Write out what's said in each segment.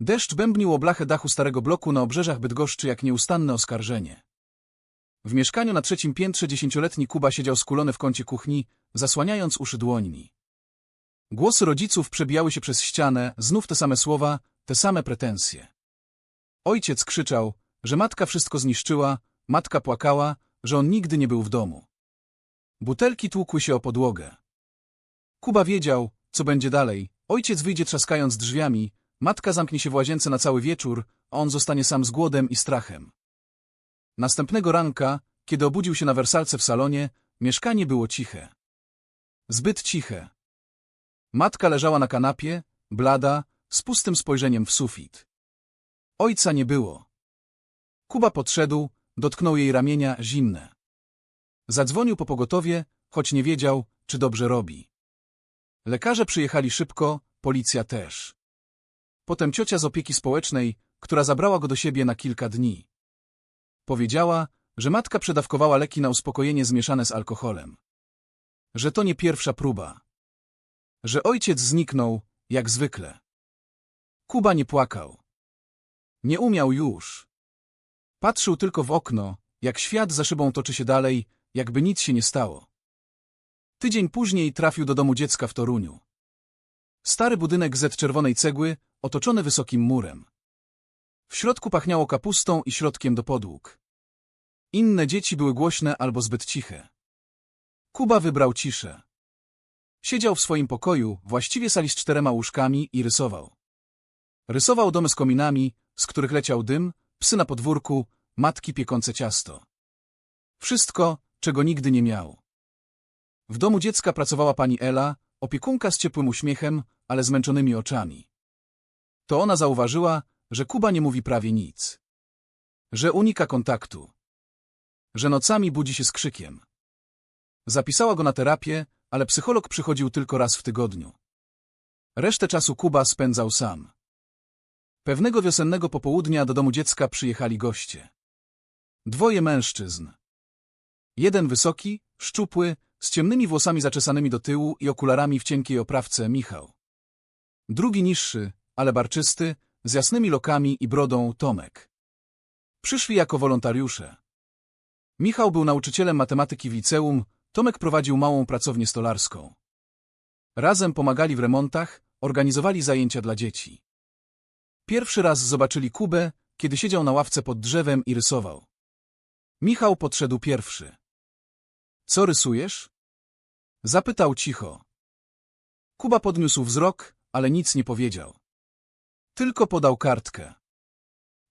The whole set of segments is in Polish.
Deszcz bębnił o blachę dachu starego bloku na obrzeżach Bydgoszczy jak nieustanne oskarżenie. W mieszkaniu na trzecim piętrze dziesięcioletni Kuba siedział skulony w kącie kuchni, zasłaniając uszy dłońmi. Głosy rodziców przebijały się przez ścianę, znów te same słowa, te same pretensje. Ojciec krzyczał, że matka wszystko zniszczyła, matka płakała, że on nigdy nie był w domu. Butelki tłukły się o podłogę. Kuba wiedział, co będzie dalej. Ojciec wyjdzie trzaskając drzwiami, matka zamknie się w łazience na cały wieczór, a on zostanie sam z głodem i strachem. Następnego ranka, kiedy obudził się na wersalce w salonie, mieszkanie było ciche. Zbyt ciche. Matka leżała na kanapie, blada, z pustym spojrzeniem w sufit. Ojca nie było. Kuba podszedł, dotknął jej ramienia, zimne. Zadzwonił po pogotowie, choć nie wiedział, czy dobrze robi. Lekarze przyjechali szybko, policja też. Potem ciocia z opieki społecznej, która zabrała go do siebie na kilka dni. Powiedziała, że matka przedawkowała leki na uspokojenie zmieszane z alkoholem. Że to nie pierwsza próba. Że ojciec zniknął, jak zwykle. Kuba nie płakał. Nie umiał już. Patrzył tylko w okno, jak świat za szybą toczy się dalej, jakby nic się nie stało. Tydzień później trafił do domu dziecka w Toruniu. Stary budynek z czerwonej cegły, otoczony wysokim murem. W środku pachniało kapustą i środkiem do podłóg. Inne dzieci były głośne albo zbyt ciche. Kuba wybrał ciszę. Siedział w swoim pokoju, właściwie sali z czterema łóżkami i rysował. Rysował domy z kominami, z których leciał dym, psy na podwórku, matki piekące ciasto. Wszystko, czego nigdy nie miał. W domu dziecka pracowała pani Ela, opiekunka z ciepłym uśmiechem, ale zmęczonymi oczami. To ona zauważyła, że Kuba nie mówi prawie nic. Że unika kontaktu. Że nocami budzi się z krzykiem. Zapisała go na terapię, ale psycholog przychodził tylko raz w tygodniu. Resztę czasu Kuba spędzał sam. Pewnego wiosennego popołudnia do domu dziecka przyjechali goście. Dwoje mężczyzn. Jeden wysoki, szczupły, z ciemnymi włosami zaczesanymi do tyłu i okularami w cienkiej oprawce Michał. Drugi niższy, ale barczysty, z jasnymi lokami i brodą Tomek. Przyszli jako wolontariusze. Michał był nauczycielem matematyki w liceum, Tomek prowadził małą pracownię stolarską. Razem pomagali w remontach, organizowali zajęcia dla dzieci. Pierwszy raz zobaczyli Kubę, kiedy siedział na ławce pod drzewem i rysował. Michał podszedł pierwszy. Co rysujesz? Zapytał cicho. Kuba podniósł wzrok, ale nic nie powiedział. Tylko podał kartkę.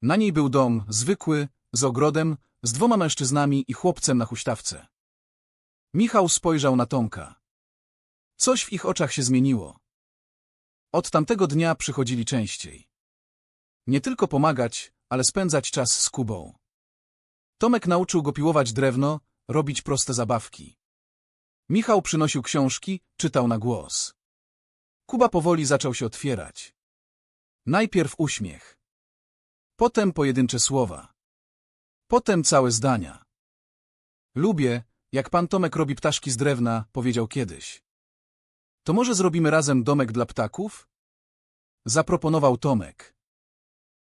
Na niej był dom, zwykły, z ogrodem, z dwoma mężczyznami i chłopcem na huśtawce. Michał spojrzał na Tomka. Coś w ich oczach się zmieniło. Od tamtego dnia przychodzili częściej. Nie tylko pomagać, ale spędzać czas z Kubą. Tomek nauczył go piłować drewno, robić proste zabawki. Michał przynosił książki, czytał na głos. Kuba powoli zaczął się otwierać. Najpierw uśmiech. Potem pojedyncze słowa. Potem całe zdania. Lubię, jak pan Tomek robi ptaszki z drewna, powiedział kiedyś. To może zrobimy razem domek dla ptaków? Zaproponował Tomek.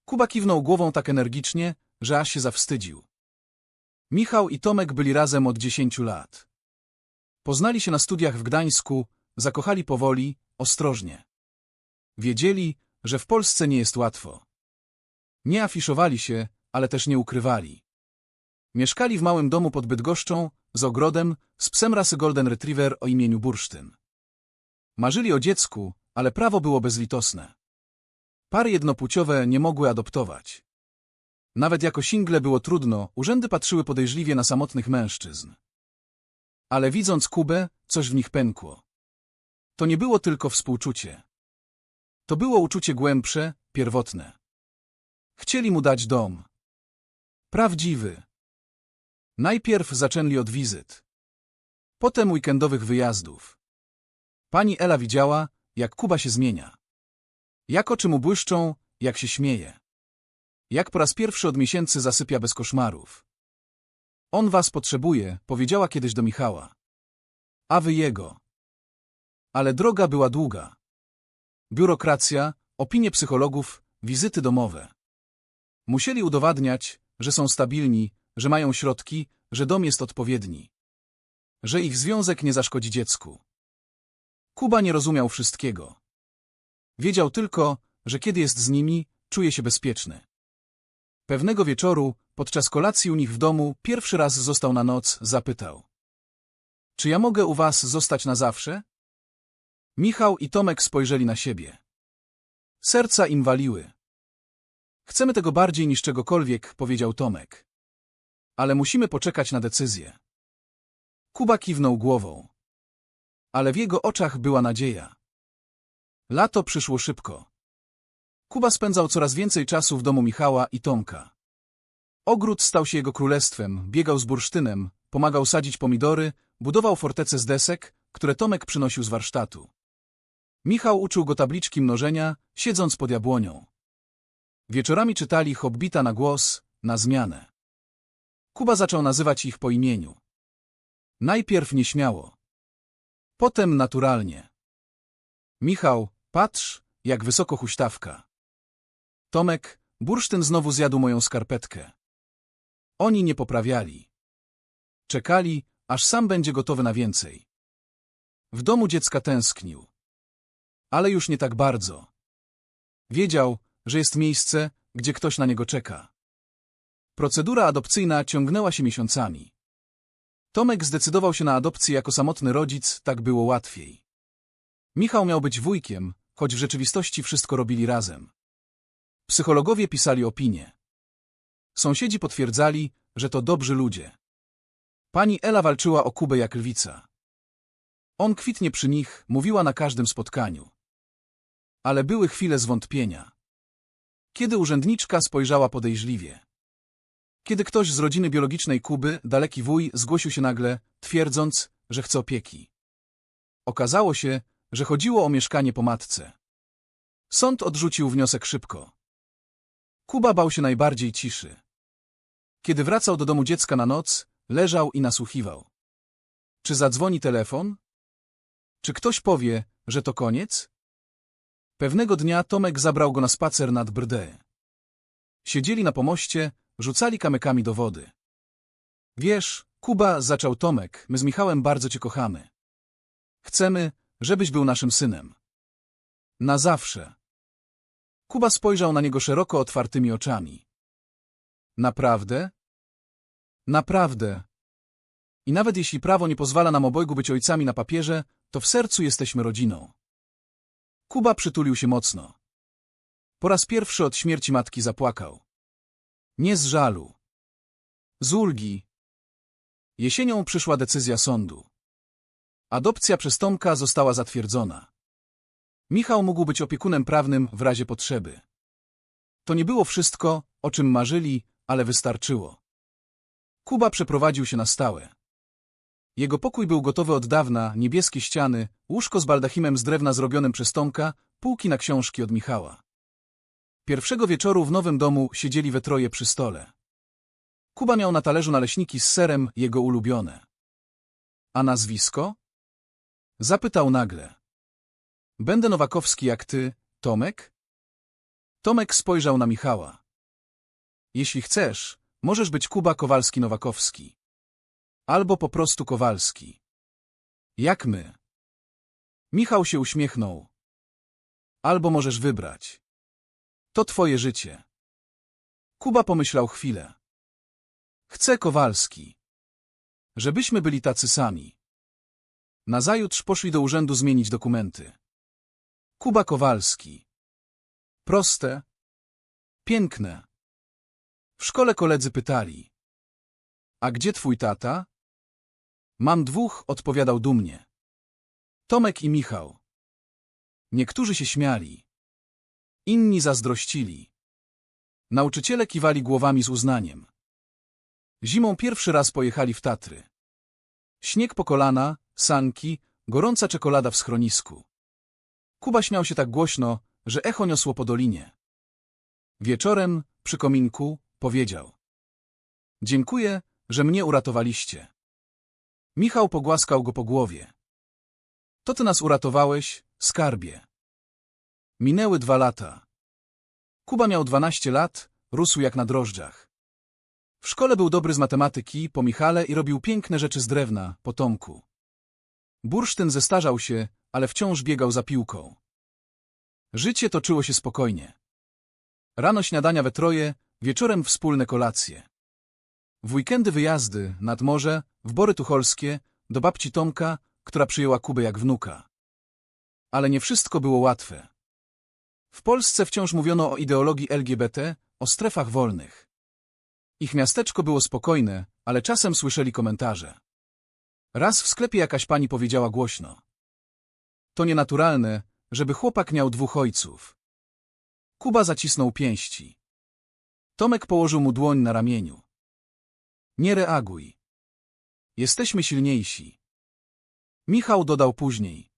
Kuba kiwnął głową tak energicznie, że aż się zawstydził. Michał i Tomek byli razem od dziesięciu lat. Poznali się na studiach w Gdańsku, zakochali powoli, ostrożnie. Wiedzieli, że w Polsce nie jest łatwo. Nie afiszowali się, ale też nie ukrywali. Mieszkali w małym domu pod Bydgoszczą, z ogrodem, z psem rasy Golden Retriever o imieniu Bursztyn. Marzyli o dziecku, ale prawo było bezlitosne. Pary jednopłciowe nie mogły adoptować. Nawet jako single było trudno, urzędy patrzyły podejrzliwie na samotnych mężczyzn. Ale widząc Kubę, coś w nich pękło. To nie było tylko współczucie. To było uczucie głębsze, pierwotne. Chcieli mu dać dom. Prawdziwy. Najpierw zaczęli od wizyt. Potem weekendowych wyjazdów. Pani Ela widziała, jak Kuba się zmienia. Jak oczy mu błyszczą, jak się śmieje. Jak po raz pierwszy od miesięcy zasypia bez koszmarów. On was potrzebuje, powiedziała kiedyś do Michała. A wy jego. Ale droga była długa. Biurokracja, opinie psychologów, wizyty domowe. Musieli udowadniać, że są stabilni, że mają środki, że dom jest odpowiedni. Że ich związek nie zaszkodzi dziecku. Kuba nie rozumiał wszystkiego. Wiedział tylko, że kiedy jest z nimi, czuje się bezpieczny. Pewnego wieczoru, podczas kolacji u nich w domu, pierwszy raz został na noc, zapytał. Czy ja mogę u was zostać na zawsze? Michał i Tomek spojrzeli na siebie. Serca im waliły. Chcemy tego bardziej niż czegokolwiek, powiedział Tomek. Ale musimy poczekać na decyzję. Kuba kiwnął głową. Ale w jego oczach była nadzieja. Lato przyszło szybko. Kuba spędzał coraz więcej czasu w domu Michała i Tomka. Ogród stał się jego królestwem, biegał z bursztynem, pomagał sadzić pomidory, budował fortece z desek, które Tomek przynosił z warsztatu. Michał uczył go tabliczki mnożenia, siedząc pod jabłonią. Wieczorami czytali Hobbita na głos, na zmianę. Kuba zaczął nazywać ich po imieniu. Najpierw nieśmiało. Potem naturalnie. Michał, patrz, jak wysoko huśtawka. Tomek, bursztyn znowu zjadł moją skarpetkę. Oni nie poprawiali. Czekali, aż sam będzie gotowy na więcej. W domu dziecka tęsknił. Ale już nie tak bardzo. Wiedział, że jest miejsce, gdzie ktoś na niego czeka. Procedura adopcyjna ciągnęła się miesiącami. Tomek zdecydował się na adopcję jako samotny rodzic, tak było łatwiej. Michał miał być wujkiem, choć w rzeczywistości wszystko robili razem. Psychologowie pisali opinie. Sąsiedzi potwierdzali, że to dobrzy ludzie. Pani Ela walczyła o Kubę jak lwica. On kwitnie przy nich, mówiła na każdym spotkaniu. Ale były chwile zwątpienia. Kiedy urzędniczka spojrzała podejrzliwie. Kiedy ktoś z rodziny biologicznej Kuby, daleki wuj, zgłosił się nagle, twierdząc, że chce opieki. Okazało się, że chodziło o mieszkanie po matce. Sąd odrzucił wniosek szybko. Kuba bał się najbardziej ciszy. Kiedy wracał do domu dziecka na noc, leżał i nasłuchiwał. Czy zadzwoni telefon? Czy ktoś powie, że to koniec? Pewnego dnia Tomek zabrał go na spacer nad Brdę. Siedzieli na pomoście, rzucali kamykami do wody. Wiesz, Kuba, zaczął Tomek, my z Michałem bardzo cię kochamy. Chcemy, żebyś był naszym synem. Na zawsze. Kuba spojrzał na niego szeroko otwartymi oczami. Naprawdę? Naprawdę. I nawet jeśli prawo nie pozwala nam obojgu być ojcami na papierze, to w sercu jesteśmy rodziną. Kuba przytulił się mocno. Po raz pierwszy od śmierci matki zapłakał. Nie z żalu. Z ulgi. Jesienią przyszła decyzja sądu. Adopcja przez Tomka została zatwierdzona. Michał mógł być opiekunem prawnym w razie potrzeby. To nie było wszystko, o czym marzyli, ale wystarczyło. Kuba przeprowadził się na stałe. Jego pokój był gotowy od dawna, niebieskie ściany, łóżko z baldachimem z drewna zrobionym przez Tomka, półki na książki od Michała. Pierwszego wieczoru w nowym domu siedzieli we troje przy stole. Kuba miał na talerzu naleśniki z serem, jego ulubione. A nazwisko? Zapytał nagle. Będę Nowakowski jak ty, Tomek? Tomek spojrzał na Michała. Jeśli chcesz, możesz być Kuba Kowalski-Nowakowski. Albo po prostu Kowalski. Jak my. Michał się uśmiechnął. Albo możesz wybrać. To twoje życie. Kuba pomyślał chwilę. Chcę Kowalski. Żebyśmy byli tacy sami. Nazajutrz poszli do urzędu zmienić dokumenty. Kuba Kowalski. Proste. Piękne. W szkole koledzy pytali. A gdzie twój tata? Mam dwóch, odpowiadał dumnie. Tomek i Michał. Niektórzy się śmiali. Inni zazdrościli. Nauczyciele kiwali głowami z uznaniem. Zimą pierwszy raz pojechali w Tatry. Śnieg po kolana, sanki, gorąca czekolada w schronisku. Kuba śmiał się tak głośno, że echo niosło po dolinie. Wieczorem, przy kominku, powiedział. Dziękuję, że mnie uratowaliście. Michał pogłaskał go po głowie. To ty nas uratowałeś, skarbie. Minęły dwa lata. Kuba miał 12 lat, rósł jak na drożdżach. W szkole był dobry z matematyki, po Michale i robił piękne rzeczy z drewna, po Tomku. Bursztyn zestarzał się, ale wciąż biegał za piłką. Życie toczyło się spokojnie. Rano śniadania we troje, wieczorem wspólne kolacje. W weekendy wyjazdy, nad morze, w Bory Tucholskie, do babci Tomka, która przyjęła Kubę jak wnuka. Ale nie wszystko było łatwe. W Polsce wciąż mówiono o ideologii LGBT, o strefach wolnych. Ich miasteczko było spokojne, ale czasem słyszeli komentarze. Raz w sklepie jakaś pani powiedziała głośno. To nienaturalne, żeby chłopak miał dwóch ojców. Kuba zacisnął pięści. Tomek położył mu dłoń na ramieniu. Nie reaguj. Jesteśmy silniejsi. Michał dodał później.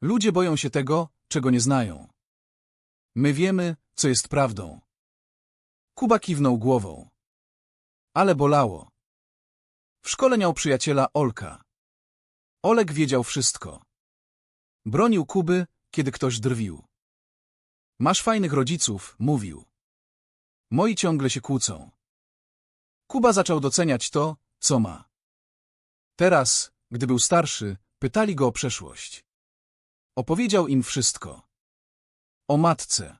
Ludzie boją się tego, czego nie znają. My wiemy, co jest prawdą. Kuba kiwnął głową. Ale bolało. W szkole miał przyjaciela Olka. Olek wiedział wszystko. Bronił Kuby, kiedy ktoś drwił. Masz fajnych rodziców, mówił. Moi ciągle się kłócą. Kuba zaczął doceniać to, co ma. Teraz, gdy był starszy, pytali go o przeszłość. Opowiedział im wszystko. O matce.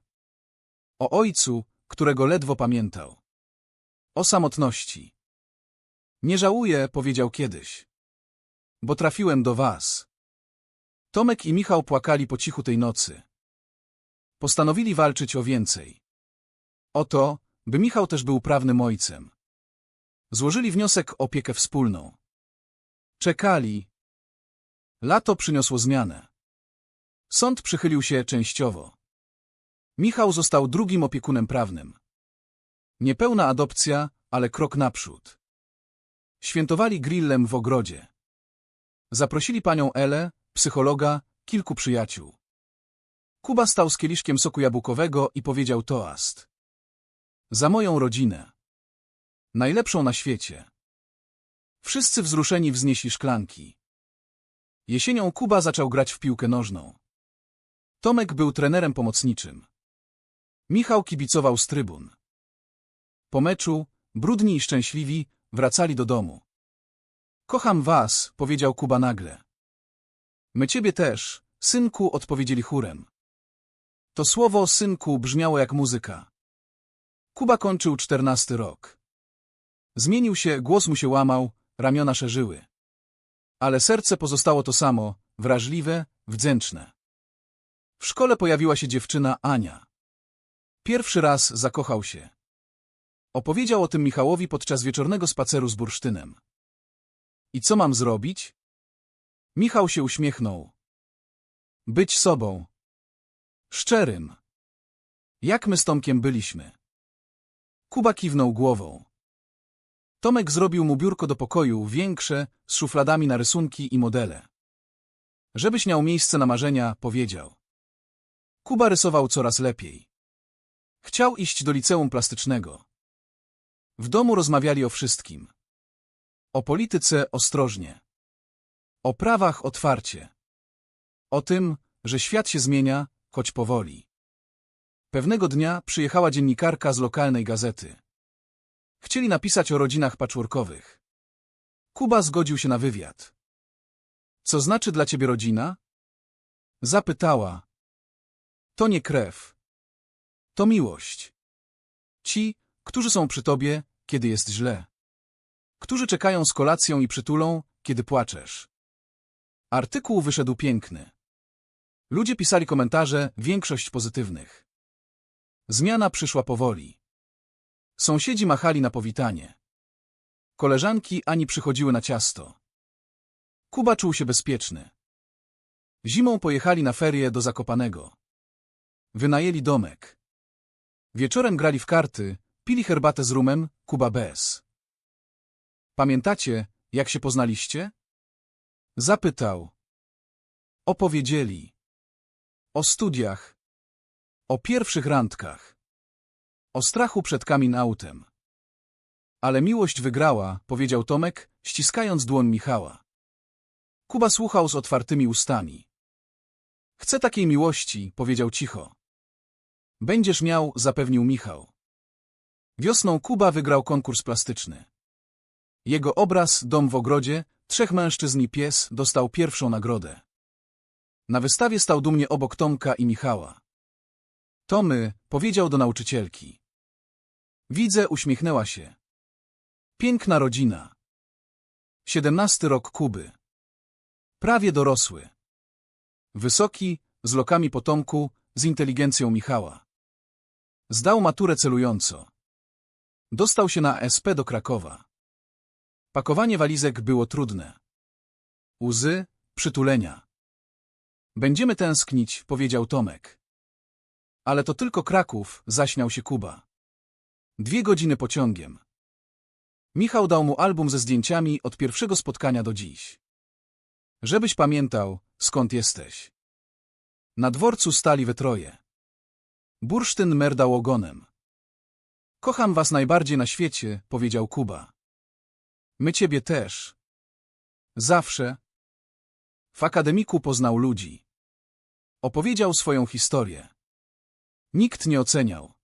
O ojcu, którego ledwo pamiętał. O samotności. Nie żałuję, powiedział kiedyś. Bo trafiłem do was. Tomek i Michał płakali po cichu tej nocy. Postanowili walczyć o więcej. O to, by Michał też był prawnym ojcem. Złożyli wniosek o opiekę wspólną. Czekali. Lato przyniosło zmianę. Sąd przychylił się częściowo. Michał został drugim opiekunem prawnym. Niepełna adopcja, ale krok naprzód. Świętowali grillem w ogrodzie. Zaprosili panią Elę, psychologa, kilku przyjaciół. Kuba stał z kieliszkiem soku jabłkowego i powiedział toast. Za moją rodzinę. Najlepszą na świecie. Wszyscy wzruszeni wznieśli szklanki. Jesienią Kuba zaczął grać w piłkę nożną. Tomek był trenerem pomocniczym. Michał kibicował z trybun. Po meczu, brudni i szczęśliwi, wracali do domu. Kocham was, powiedział Kuba nagle. My ciebie też, synku, odpowiedzieli chórem. To słowo synku brzmiało jak muzyka. Kuba kończył czternasty rok. Zmienił się, głos mu się łamał, ramiona szerzyły. Ale serce pozostało to samo, wrażliwe, wdzięczne. W szkole pojawiła się dziewczyna Ania. Pierwszy raz zakochał się. Opowiedział o tym Michałowi podczas wieczornego spaceru z bursztynem. I co mam zrobić? Michał się uśmiechnął. Być sobą. Szczerym. Jak my z Tomkiem byliśmy. Kuba kiwnął głową. Tomek zrobił mu biurko do pokoju, większe, z szufladami na rysunki i modele. Żebyś miał miejsce na marzenia, powiedział. Kuba rysował coraz lepiej. Chciał iść do liceum plastycznego. W domu rozmawiali o wszystkim. O polityce ostrożnie. O prawach otwarcie. O tym, że świat się zmienia, choć powoli. Pewnego dnia przyjechała dziennikarka z lokalnej gazety. Chcieli napisać o rodzinach patchworkowych. Kuba zgodził się na wywiad. Co znaczy dla ciebie rodzina? Zapytała. To nie krew. To miłość. Ci, którzy są przy tobie, kiedy jest źle. Którzy czekają z kolacją i przytulą, kiedy płaczesz. Artykuł wyszedł piękny. Ludzie pisali komentarze, większość pozytywnych. Zmiana przyszła powoli. Sąsiedzi machali na powitanie. Koleżanki ani przychodziły na ciasto. Kuba czuł się bezpieczny. Zimą pojechali na ferie do Zakopanego. Wynajęli domek. Wieczorem grali w karty, pili herbatę z rumem, Kuba bez. Pamiętacie, jak się poznaliście? Zapytał. Opowiedzieli. O studiach. O pierwszych randkach. O strachu przed kamin autem. Ale miłość wygrała, powiedział Tomek, ściskając dłoń Michała. Kuba słuchał z otwartymi ustami. Chcę takiej miłości, powiedział cicho. Będziesz miał, zapewnił Michał. Wiosną Kuba wygrał konkurs plastyczny. Jego obraz, dom w ogrodzie, trzech mężczyzn i pies dostał pierwszą nagrodę. Na wystawie stał dumnie obok Tomka i Michała. Tomy powiedział do nauczycielki. Widzę, uśmiechnęła się. Piękna rodzina. Siedemnasty rok Kuby. Prawie dorosły. Wysoki, z lokami potomku, z inteligencją Michała. Zdał maturę celująco. Dostał się na SP do Krakowa. Pakowanie walizek było trudne. Łzy, przytulenia. Będziemy tęsknić, powiedział Tomek. Ale to tylko Kraków, zaśmiał się Kuba. Dwie godziny pociągiem. Michał dał mu album ze zdjęciami od pierwszego spotkania do dziś. Żebyś pamiętał, skąd jesteś. Na dworcu stali we troje. Bursztyn merdał ogonem. Kocham was najbardziej na świecie, powiedział Kuba. My ciebie też. Zawsze. W akademiku poznał ludzi. Opowiedział swoją historię. Nikt nie oceniał.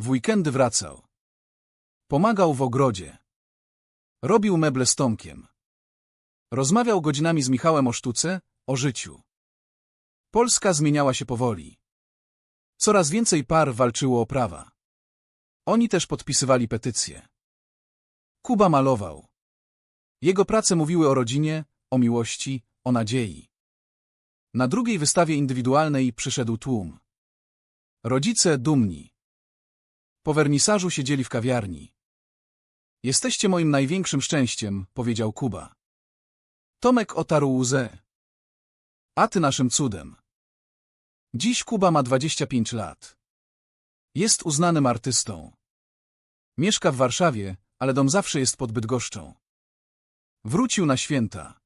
W weekendy wracał. Pomagał w ogrodzie. Robił meble z Tomkiem. Rozmawiał godzinami z Michałem o sztuce, o życiu. Polska zmieniała się powoli. Coraz więcej par walczyło o prawa. Oni też podpisywali petycje. Kuba malował. Jego prace mówiły o rodzinie, o miłości, o nadziei. Na drugiej wystawie indywidualnej przyszedł tłum. Rodzice dumni. Po wernisażu siedzieli w kawiarni. Jesteście moim największym szczęściem, powiedział Kuba. Tomek otarł łzę. A ty naszym cudem. Dziś Kuba ma 25 lat. Jest uznanym artystą. Mieszka w Warszawie, ale dom zawsze jest pod Bydgoszczą. Wrócił na święta.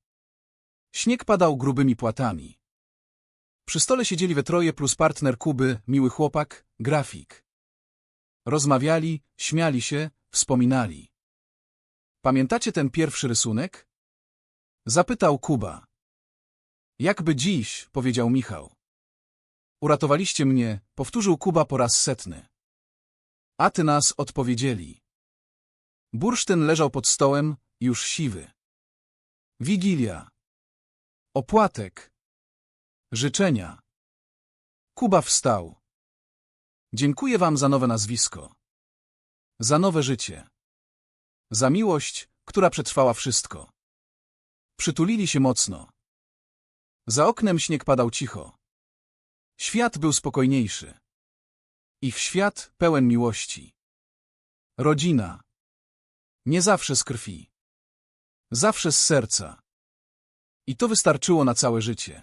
Śnieg padał grubymi płatami. Przy stole siedzieli we troje plus partner Kuby, miły chłopak, grafik. Rozmawiali, śmiali się, wspominali. Pamiętacie ten pierwszy rysunek? Zapytał Kuba. Jakby dziś, powiedział Michał. Uratowaliście mnie, powtórzył Kuba po raz setny. A ty nas odpowiedzieli. Bursztyn leżał pod stołem, już siwy. Wigilia. Opłatek. Życzenia. Kuba wstał. Dziękuję wam za nowe nazwisko. Za nowe życie. Za miłość, która przetrwała wszystko. Przytulili się mocno. Za oknem śnieg padał cicho. Świat był spokojniejszy. Ich świat pełen miłości. Rodzina. Nie zawsze z krwi. Zawsze z serca. I to wystarczyło na całe życie.